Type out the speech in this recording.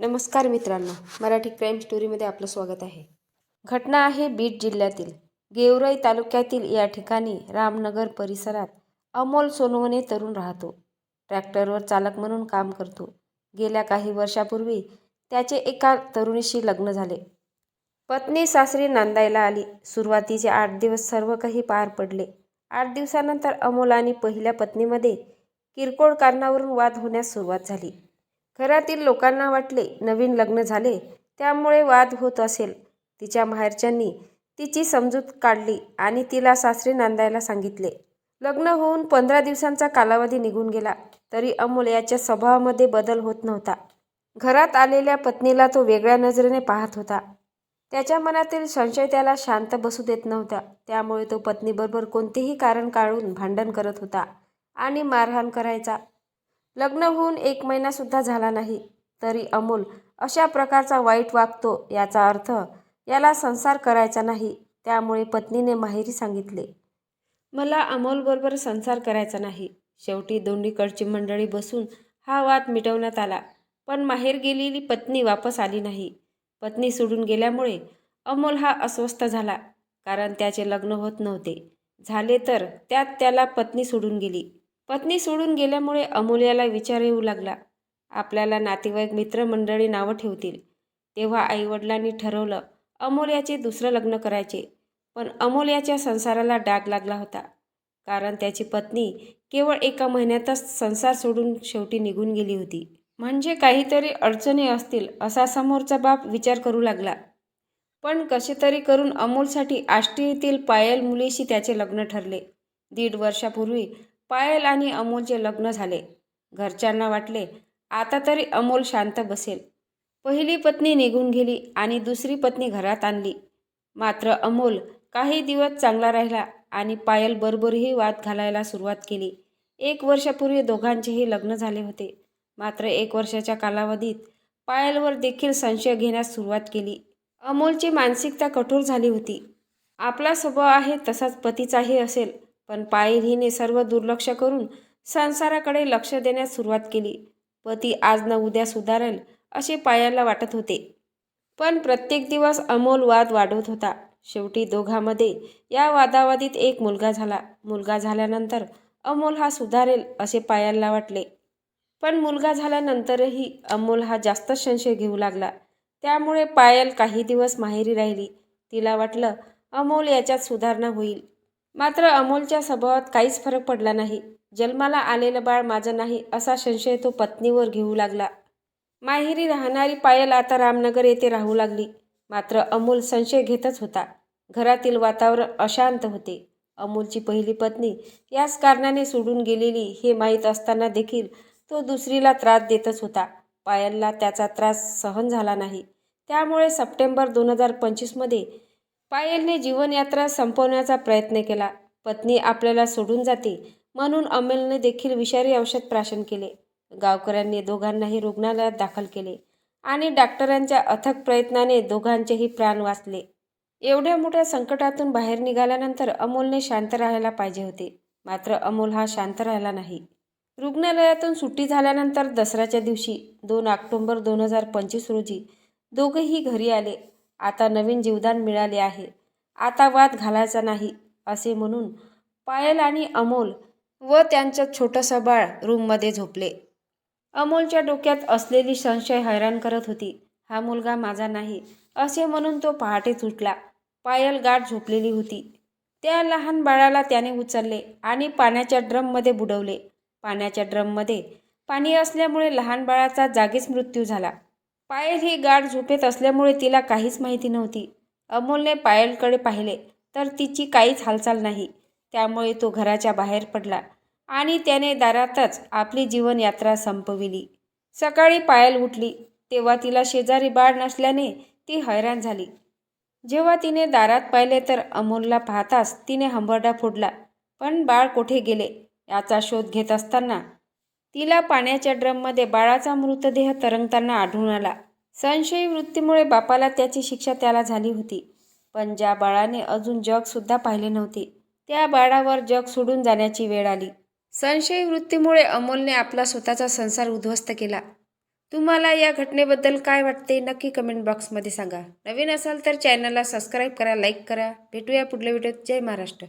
नमस्कार मित्रांनो मराठी क्राईम स्टोरीमध्ये आपलं स्वागत आहे. घटना आहे बीड जिल्ह्यातील. गेवराई तालुक्यातील या ठिकाणी रामनगर परिसरात अमोल सोनवणे तरुण राहतो. ट्रॅक्टरवर चालक म्हणून काम करतो. गेल्या काही वर्षापूर्वी त्याचे एका तरुणीशी लग्न झाले. पत्नी सासरी नांदायला आली. सुरुवातीचे आठ दिवस सर्व काही पार पडले. आठ दिवसानंतर अमोल आणि पहिल्या पत्नीमध्ये किरकोळ कारणावरून वाद होण्यास सुरुवात झाली. घरातील लोकांना वाटले नवीन लग्न झाले त्यामुळे वाद होत असेल. तिच्या माहेरच्यांनी तिची समजूत काढली आणि तिला सासरे नांदायला सांगितले. लग्न होऊन पंधरा दिवसांचा कालावधी निघून गेला तरी अमोल याच्या स्वभावामध्ये बदल होत नव्हता. घरात आलेल्या पत्नीला तो वेगळ्या नजरेने पाहत होता. त्याच्या मनातील संशय त्याला शांत बसू देत नव्हता त्यामुळे तो पत्नीबरोबर कोणतेही कारण काढून भांडण करत होता आणि मारहाण करायचा. लग्न होऊन एक महिनासुद्धा झाला नाही तरी अमोल अशा प्रकारचा वाईट वागतो याचा अर्थ याला संसार करायचा नाही त्यामुळे पत्नीने माहेरी सांगितले. मला अमोलबरोबर संसार करायचा नाही. शेवटी दोन्हीकडची मंडळी बसून हा वाद मिटवण्यात आला पण माहेर गेलेली पत्नी वापस आली नाही. पत्नी सोडून गेल्यामुळे अमोल हा अस्वस्थ झाला कारण त्याचे लग्न होत नव्हते. झाले तर त्यात त्याला पत्नी सोडून गेली. पत्नी सोडून गेल्यामुळे अमूल्याला विचार येऊ लागला. आपल्याला नातेवाईक मित्रमंडळी नावं ठेवतील. तेव्हा आईवडिलांनी ठरवलं अमोल्याचे दुसरं लग्न करायचे. पण अमोल्याच्या संसाराला डाग लागला होता. कारण त्याची पत्नी केवळ एका महिन्यातच संसार सोडून शेवटी निघून गेली होती. म्हणजे काहीतरी अडचणी असतील असा समोरचा बाप विचार करू लागला. पण कसे तरी करून अमोलसाठी आष्टी येथील पायल मुलीशी त्याचे लग्न ठरले. दीड वर्षापूर्वी पायल आणि अमोलचे लग्न झाले. घरच्यांना वाटले आता तरी अमोल शांत बसेल. पहिली पत्नी निघून गेली आणि दुसरी पत्नी घरात आणली. मात्र अमोल काही दिवस चांगला राहिला आणि पायल बरोबरही वाद घालायला सुरुवात केली. एक वर्षापूर्वी दोघांचेही लग्न झाले होते. मात्र एक वर्षाच्या कालावधीत पायलवर देखील संशय घेण्यास सुरुवात केली. अमोलची मानसिकता कठोर झाली होती. आपला स्वभाव आहे तसाच पतीचाही असेल. पण पायल हिने सर्व दुर्लक्ष करून संसाराकडे लक्ष देण्यास सुरुवात केली. पती आज न उद्या सुधारेल असे पायाला वाटत होते. पण प्रत्येक दिवस अमोल वाद वाढवत होता. शेवटी दोघांमध्ये या वादावादीत एक मुलगा झाला. मुलगा झाल्यानंतर अमोल हा सुधारेल असे पायाला वाटले. पण मुलगा झाल्यानंतरही अमोल हा जास्त संशय घेऊ लागला. त्यामुळे पायल काही दिवस माहेरी राहिली. तिला वाटलं अमोल याच्यात सुधारणा होईल. मात्र अमोलच्या स्वभावात काहीच फरक पडला नाही. जन्माला आलेलं बाळ माझं नाही असा संशय तो पत्नीवर घेऊ लागला. माहेरी राहणारी पायल आता रामनगर येथे राहू लागली. मात्र अमोल संशय घेतच होता. घरातील वातावरण अशांत होते. अमोलची पहिली पत्नी याच कारणाने सोडून गेलेली हे माहीत असताना देखील तो दुसरीला त्रास देतच होता. पायलला त्याचा त्रास सहन झाला नाही. त्यामुळे सप्टेंबर दोन हजार पंचवीसमध्ये पायलने जीवनयात्रा संपवण्याचा प्रयत्न केला. पत्नी आपल्याला सोडून जाते म्हणून अमोलने देखील विषारी औषध प्राशन केले. गावकऱ्यांनी दोघांनाही रुग्णालयात दाखल केले आणि डॉक्टरांच्या अथक प्रयत्नाने दोघांचेही प्राण वाचले. एवढ्या मोठ्या संकटातून बाहेर निघाल्यानंतर अमोलने शांत राहायला पाहिजे होते. मात्र अमोल हा शांत राहिला नाही. रुग्णालयातून सुट्टी झाल्यानंतर दसऱ्याच्या दिवशी दोन ऑक्टोंबर दोन हजार पंचवीस रोजी दोघेही घरी आले. आता नवीन जीवदान मिळाले आहे. आता वाद घालायचा नाही असे म्हणून पायल आणि अमोल व त्यांचं छोटंसं बाळ रूममध्ये झोपले. अमोलच्या डोक्यात असलेली संशय हैराण करत होती. हा मुलगा माझा नाही असे म्हणून तो पहाटे तुटला पायल गाठ झोपलेली होती. त्या लहान बाळाला त्याने उचलले आणि पाण्याच्या ड्रममध्ये बुडवले. पाण्याच्या ड्रममध्ये पाणी असल्यामुळे लहान बाळाचा जागीच मृत्यू झाला. पायल ही गाढ झोपेत असल्यामुळे तिला काहीच माहिती नव्हती. अमोलने पायलकडे पाहिले तर तिची काहीच हालचाल नाही. त्यामुळे तो घराच्या बाहेर पडला आणि त्याने दारातच आपली जीवनयात्रा संपविली. सकाळी पायल उठली. तेव्हा तिला शेजारी बाळ नसल्याने ती हैराण झाली. जेव्हा तिने दारात पाहिले तर अमोलला पाहताच तिने हंबरडा फोडला. पण बाळ कुठे गेले याचा शोध घेत असताना तिला पाण्याच्या ड्रममध्ये बाळाचा मृतदेह तरंगताना आढळून आला. संशयी वृत्तीमुळे बापाला त्याची शिक्षा त्याला झाली होती. पण ज्या बाळाने अजून जगसुद्धा पाहिले नव्हते त्या बाळावर जग सोडून जाण्याची वेळ आली. संशयी वृत्तीमुळे अमोलने आपला स्वतःचा संसार उद्ध्वस्त केला. तुम्हाला या घटनेबद्दल काय वाटते नक्की कमेंट बॉक्समध्ये सांगा. नवीन असाल तर चॅनलला सबस्क्राईब करा लाईक करा. भेटूया पुढल्या व्हिडिओत. जय महाराष्ट्र.